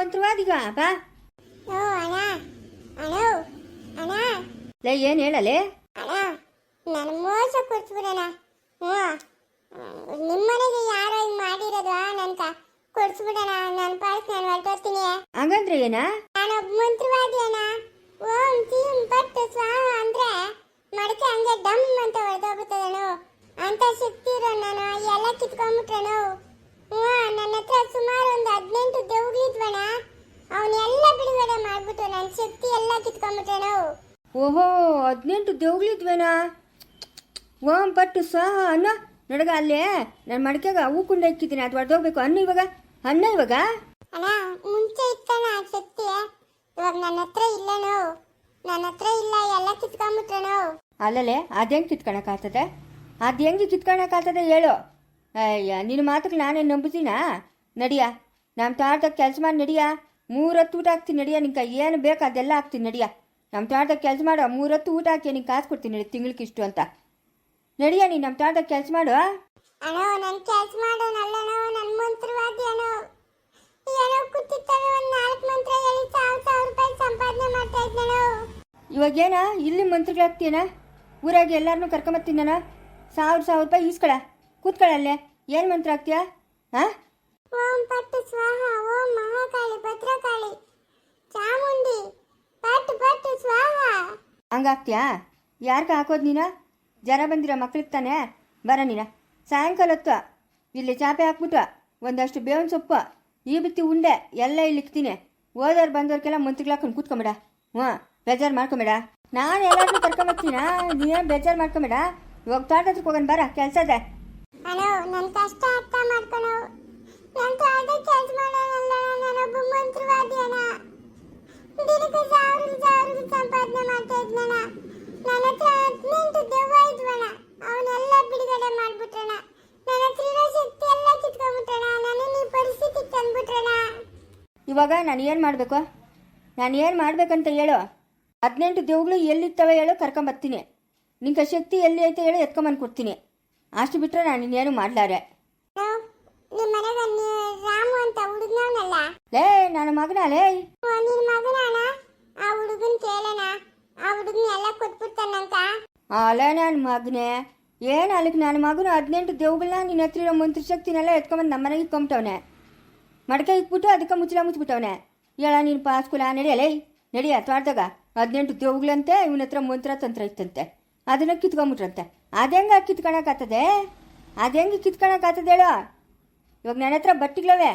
ಮಂತ್ರವಾದಿಗ ಬಾ. ಓ ಅಣ್ಣ. ಅಣ್ಣ ಅಣ್ಣ. ಲೇ ಏನು ಹೇಳಲೆ? ನಾನು ಮೋಸ ಕೊಡ್ಸ್ಬಿಡಣ. ಹ್ಞೂ. ನಿಮ್ಮನೆಗೆ ಯಾರೋ ಹಿಂಗೆ ಮಾಡಿರೋದು ನನ್ಕ? ಕೊಡ್ಸ್ಬಿಡಣ ನನ್ನ ಪಾಡಕ್ ನಾನು ಹೊರಟೋಗ್ತೀನಿ. ಹಂಗಂದ್ರೆ ಏನಾ? ನಾನೊಬ್ಬ ಮಂತ್ರವಾದಿ ಅಣ್ಣ. ಓಂ ಚೀಂ ಪಟ್ ಸ್ವಾಹ ಅಂದ್ರೆ ಮಡಕೆ ಹಂಗೆ ಡಮ್ ಅಂತ ಹೊಡೆದೋಗ್ಬಿಟ್ಟದನು ಅಂತ ಶಕ್ತಿ ಇರೋ ನಾನು ಎಲ್ಲ ಕಿತ್ಕೊಂಡ್ಬಿಟ್ರನು. ಹ್ಞೂ ನನ್ನ ಹತ್ರ ಸುಮಾರು ಒಂದು ಹದಿನೆಂಟು ದೇವ್ಗಳಿದ್ವಣ ಅವನ್ನೆಲ್ಲ ಬಿಡುಗಡೆ ಮಾಡ್ಬಿಟ್ಟು ನನ್ನ ಶಕ್ತಿ ಎಲ್ಲ ಕಿತ್ಕೊಂಡ್ಬಿಟ್ಟಣ ಓಹೋ ಹದಿನೆಂಟು ದೇವ್ಗಳಿದ್ವೇನಾ ಓಂ ಪಟ್ಟು ಸಹ ಅನ್ನ. ನಡಗ ಅಲ್ಲೇ ನನ್ನ ಮಡಿಕೆಗ ಹೂ ಕುಂಡ ಇಕ್ಕಿದ್ದೀನಿ ಅದು ಹೊಡೆದೋಗ್ಬೇಕು ಅನ್ನ ಇವಾಗ? ಅನ್ನ ಇವಾಗ? ಅಣ್ಣ ಮುಂಚೆ ಇತ್ತಣ್ಣ ಆ ಶಕ್ತಿ. ಇವಾಗ ನನ್ನ ಹತ್ರ ಇಲ್ಲನು ನನ್ನ ಹತ್ರ ಇಲ್ಲ ಎಲ್ಲ ಕಿತ್ಕೊಂಡ್ಬಿಟ್ರನು ಅಲ್ಲಲೆ ಅದು ಕಿತ್ಕೊಳಕ್ಕಾಗ್ತದೆ ಅದು ಹೆಂಗೆ ಕಿತ್ಕೊಳಕ್ಕಾಗ್ತದೆ ಹೇಳು. ಅಯ್ಯ ನಿನ್ನ ಮಾತಕ್ಕೆ ನಾನೇ ನಂಬುತ್ತೀನಾ ನಡಿಯ ನಮ್ಮ ತೋಟದಾಗ ಕೆಲಸ ಮಾಡಿ ನಡಿಯ. ಮೂರತ್ತು ಊಟ ಹಾಕ್ತೀನಿ ನಡಿಯ ನಿಂಗೆ ಏನು ಬೇಕು ಅದೆಲ್ಲ ಹಾಕ್ತೀನಿ ನಡಿಯ. ನಮ್ಮ ತೋಟದಾಗ ಕೆಲಸ ಮಾಡು ಮೂರತ್ತು ಊಟ ಹಾಕಿ ನಿಂಗೆ ಕಾಸು ಕೊಡ್ತೀನಿ ನಡಿ ತಿಂಗ್ಳಿಗೆ ಇಷ್ಟು ಅಂತ. ನಡಿಯ ನೀನು ನಮ್ಮ ತೋಟದಾಗ ಕೆಲಸ ಮಾಡು. ಅಣ್ಣೋ ಕೆಲಸ ಕೆಲ್ಸ ಮಾಡೋನಲ್ಲಣೋ ನನ್ನ ಮಂತ್ರವಾದಿ ಅಣ್ಣೋ ಏನೋ ಕೂತಿರ್ತಾನೆ ಒಂದ್ ನಾಲ್ಕು ಮಂತ್ರ ಹೇಳಿ ಸಾವಿರ ಸಾವಿರ ರೂಪಾಯಿ ಸಂಪಾದನೆ ಮಾಡ್ತಾ ಇದ್ದಣೋ ಇವಾಗೇನ ಇಲ್ಲಿ ಮಂತ್ರಿಗಳಾಗ್ತೀಯನ ಊರಾಗ ಎಲ್ಲರನ್ನೂ ಕರ್ಕೊಂಬತ್ತೀನಿ ನಾನು ಸಾವಿರ ಸಾವಿರ ರೂಪಾಯಿ ಈಸ್ಕೊಳ. ಕೂತ್ಕೊಳ್ಳಲ್ಲೇ? ಏನು ಮಂತ್ರ ಆಗ್ತೀಯ ಹಾಂ? ಓಂ ಪಟ್ಟು ಸ್ವಾಹ ಓಂ ಮಹಾಕಾಳಿ ಭದ್ರಕಾಳಿ ಚಾಮುಂಡಿ ಪಟ್ಟು ಪಟ್ಟು ಸ್ವಾಹ. ಹಂಗಾಗ್ತೀಯಾ ಯಾರ್ಗ ಹಾಕೋದು ನೀನು? ಜರ ಬಂದಿರೋ ಮಕ್ಳಿಗೆ ತಾನೆ? ಬರ ನೀನು. ಸಾಯಂಕಾಲ ಹೊತ್ತು ಇಲ್ಲಿ ಚಾಪೆ ಹಾಕ್ಬಿಟ್ಟು ಒಂದಷ್ಟು ಬೇವಿನ ಸೊಪ್ಪು ಈ ಬಿತ್ತಿ ಉಂಡೆ ಎಲ್ಲ ಇಲ್ಲಿ ಇಕ್ತೀನಿ. ಓದೋರು ಬಂದವ್ರಿಗೆಲ್ಲ ಮಂತ್ರಿಗಳು ಹಾಕೊಂಡು ಕೂತ್ಕೊಂಬೇಡ. ಹ್ಞೂ ಬೇಜಾರು ಮಾಡ್ಕೊಂಬೇಡ. ನಾನು ಎಲ್ಲರನ್ನೂ ಕರ್ಕೊಂಬರ್ತೀನ. ನೀನೇನು ಬೇಜಾರು ಮಾಡ್ಕೊಂಬೇಡ? ಇವಾಗ ತೋಟ ಹತ್ರಕ್ಕೆ ಹೋಗೋಣ ಬರ. ಕೆಲಸ ಇದೆ. ಅಣ್ಣೋ ನನ್ನ ಕಷ್ಟ ಅರ್ಥ ಮಾಡ್ಕೊಣೋ ನನ್ನ ತೋಟದ ಕೆಲಸ ಮಾಡೋನಲ್ಲ ನಾನೊಬ್ಬ ಮಂತ್ರವಾದಿ ಅಣ್ಣ. ದಿನಕ್ಕೆ ಸಾವಿರ ಸಾವಿರ ಸಂಪಾದನೆ ಮಾಡ್ತಾ ಇದ್ನಣ ನನ್ನ ಹತ್ರ ಹದಿನೆಂಟು ದೆವ್ವ ಇದ್ವಣ ಅವನ್ನೆಲ್ಲ ಬಿಡುಗಡೆ ಮಾಡ್ಬಿಟ್ರಣ ನನ್ನ ಹತ್ರ ಶಕ್ತಿ ಎಲ್ಲ ಕಿತ್ಕೊಂಡ್ಬಿಟ್ರಣ ನನ್ನ ಈ ಪರಿಸ್ಥಿತಿ ತಂದ್ಬಿಟ್ರಣ ಇವಾಗ ನಾನು ಏನು ಮಾಡಬೇಕು? ನಾನು ಏನು ಮಾಡಬೇಕಂತ ಹೇಳು? ಹದಿನೆಂಟು ದೇವ್ಗಳು ಎಲ್ಲಿರ್ತವೆ ಹೇಳು ಕರ್ಕೊಂಬರ್ತೀನಿ. ನಿಂಗೆ ಶಕ್ತಿ ಎಲ್ಲಿ ಐತೆ ಹೇಳು ಎತ್ಕೊಂಬಂದು ಕೊಡ್ತೀನಿ ಅಷ್ಟು ಬಿಟ್ಟರೆ ನಾನು ಇನ್ನೇನು ಮಾಡಲಾರೆ? ನಿಮ್ಮ ಮನೆಗೆ ರಾಮು ಅಂತ ಹುಡುಗನವನಲ್ಲ? ಲೇ ನಾನು ಮಗನ ಲೇ? ನಿನ್ನ ಮಗನ ಆ ಹುಡುಗನ ಕೇಳಣ. ಆ ಹುಡುಗನ ಎಲ್ಲ ಕೊಟ್ಬಿಡ್ತಾನಂತ? ಅಲ್ಲ ನನ್ನ ಮಗನೇ. ಏನು ಅಲ್ಲಿಗೆ ನನ್ನ ಮಗನು ಹದಿನೆಂಟು ದೇವ್ಗಳನ್ನ ನಿನ್ನ ಹತ್ರ ಇರೋ ಮಂತ್ರ ಶಕ್ತಿನೆಲ್ಲ ಎತ್ಕೊಂಬಂದು ನಮ್ಮ ಮನೆಗೆ ಇಟ್ಕೊಂಬಿಟ್ಟವನೆ. ಮಡಕೆ ಇಟ್ಬಿಟ್ಟು ಅದಕ್ಕೆ ಮುಚ್ಚಲ ಮುಚ್ಚಿಬಿಟ್ಟವನೆ ಹೇಳ ನೀನು ಪಾಸ್ಕುಲ ನಡಿಯಲೇ ನಡಿಯ ತೋಟದಾಗ. ಹದಿನೆಂಟು ದೇವ್ಗಳಂತೆ ಇವನ ಹತ್ರ ಮಂತ್ರ ತಂತ್ರ ಇತ್ತಂತೆ. ಅದನ್ನ ಕಿತ್ಕೊಂಬಿಟ್ರಂತೆ. ಅದೆಂಗೆ ಅದು ಅದೆಂಗೆ ಕಿತ್ಕೊಳಕ್ಕಾಗ್ತದೆ ಹೇಳು. ಇವಾಗ ನನ್ನ ಹತ್ರ ಬಟ್ಟಿಗಳವೆ.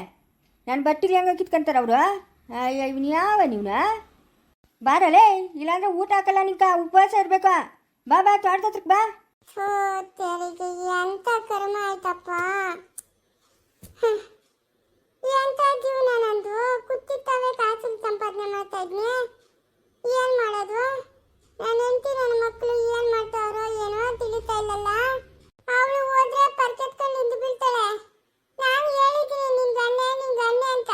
ನನ್ನ ಬಟ್ಟಿಗೆ ಹೆಂಗೆ ಕಿತ್ಕೊಂತಾರೆ ಅವರು? ಇವನು ಯಾವ ನೀವ್ನ? ಬಾರಲೇ, ಇಲ್ಲಾಂದ್ರೆ ಊಟ ಹಾಕಲ್ಲ ನಿಂಕ, ಉಪವಾಸ ಇರಬೇಕು. ಬಾ ಬಾ, ತೋಟದ ಹತ್ರಕ್ಕೆ ಬಾ. ತೆರಿಗೆ ಎಂತ ಕರ್ಮ ಆಯ್ತಪ್ಪ. ಎಂತ ಜೀವನ ನಂದು? ಕುತ್ತಿತ್ತವೆ ಕಾಸು ಸಂಪಾದನೆ ಮಾಡ್ತಾ ಇದ್ನಿ. ಮಾಡೋದು? ನನ್ನ ಹೆಂಡತಿ ನನ್ನ ಮಕ್ಕಳು ಏನ್ ಮಾಡ್ತಾವ್ರೋ ಏನೋ ತಿಳಿತಾ ಇಲ್ಲಲ್ಲ ಅವಳು ಹೋದ್ರೆ ಪರ್ಕೆತ್ಕೊಂಡು ನಿಂತು ಬೀಳ್ತಾಳೆ ನಾನು ಹೇಳಿದ್ದೀನಿ ನಿನ್ ಗಂಡೆ ನಿನ್ ಗಂಡೆ ಅಂತ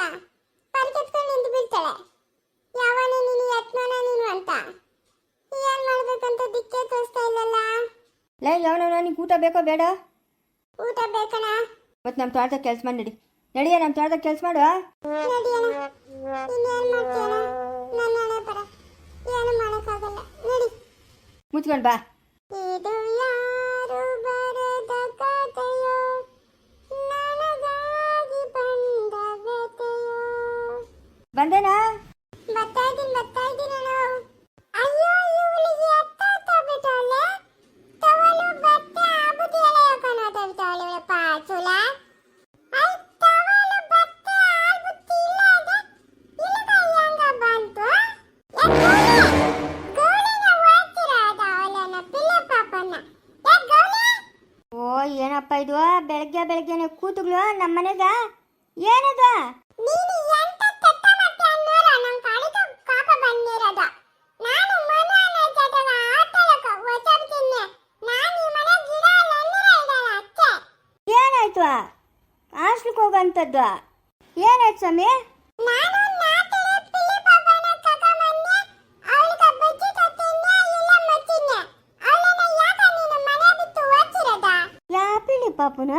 ಪರ್ಕೆತ್ಕೊಂಡು ನಿಂತು ಬೀಳ್ತಾಳೆ ಯಾವನೇ ನೀನು ಯತ್ನನ ನೀನು ಅಂತ ಏನ್ ಮಾಡ್ಬೇಕಂತ ದಿಕ್ಕೆ ತೋರಿಸ್ತಾ ಇಲ್ಲಲ್ಲ ಲೇ ಯಾವನ ನಿಂಗೆ ಊಟ ಬೇಕೋ ಬೇಡ? ಊಟ ಬೇಕಣ ಮತ್ತೆ ನಮ್ಮ ತೋಟದಾಗ ಕೆಲಸ ಮಾಡಿ ನಡಿ. ನಡಿಯ ನಮ್ಮ ತೋಟದಾಗ ಕೆಲಸ ಮಾಡು ನಡಿಯಣ ಬಾ. ಮಾಡ್ತೀಯಣ ಕೂತುಗಳು ನಮ್ಮ ಮನೆಗ? ಏನದ? ನೀನು ಎಂತ ಕೆಟ್ಟ ಮತ್ತೆ ಅನ್ನೋರ ಬಂದಿರದ. ನಾನು ಮನೆ ಆಟಲಕ ನಾನು ಈ ಮನೆ ಗಿಡ ಏನಾಯ್ತು? ಹಾಸ್ಟೆಲ್ಗೆ ಹೋಗಂತದ್ದು? ಏನಾಯ್ತು ಸ್ವಾಮಿ? ನಾನು ಪಾಪನ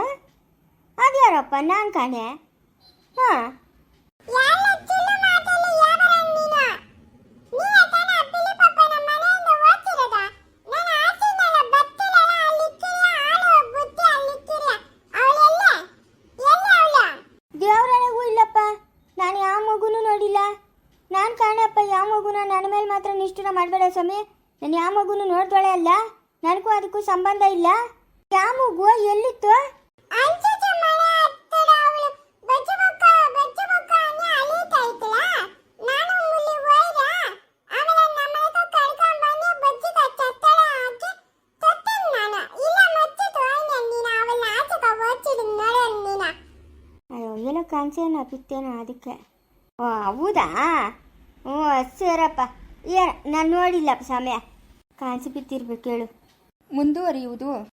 ಯಾಕ ನೀನು ಕಾಣೆ. ಹಾಂ. ನಾನು? ಕಾಣಪ್ಪ ಯಾವ ಮಗುನ ನನ್ನ ಮೇಲೆ ಮಾತ್ರ ನಿಷ್ಠುರ ಮಾಡಬೇಡ ಸ್ವಾಮಿ. ನಾನು ಯಾವ ಮಗುನು ನೋಡ್ತಾಳೆ ಅಲ್ಲ. ನನಗೂ ಅದಕ್ಕೂ ಸಂಬಂಧ ಇಲ್ಲ. ಯಾವ ಮಗು ಎಲ್ಲಿತ್ತು? ಅಯ್ಯೋ ಬಿತ್ತೇನೋ ಅದಕ್ಕೆ. ಓ, ಹೌದಾ? ಓ, ಸರಪ್ಪ. ಏ, ನಾನು ನೋಡಿಲ್ಲಪ್ಪ ಸಮಯ ಕಾಂಚಿ ಬಿತ್ತಿರ್ಬೇಕು ಹೇಳು. ಮುಂದುವರಿಯುವುದು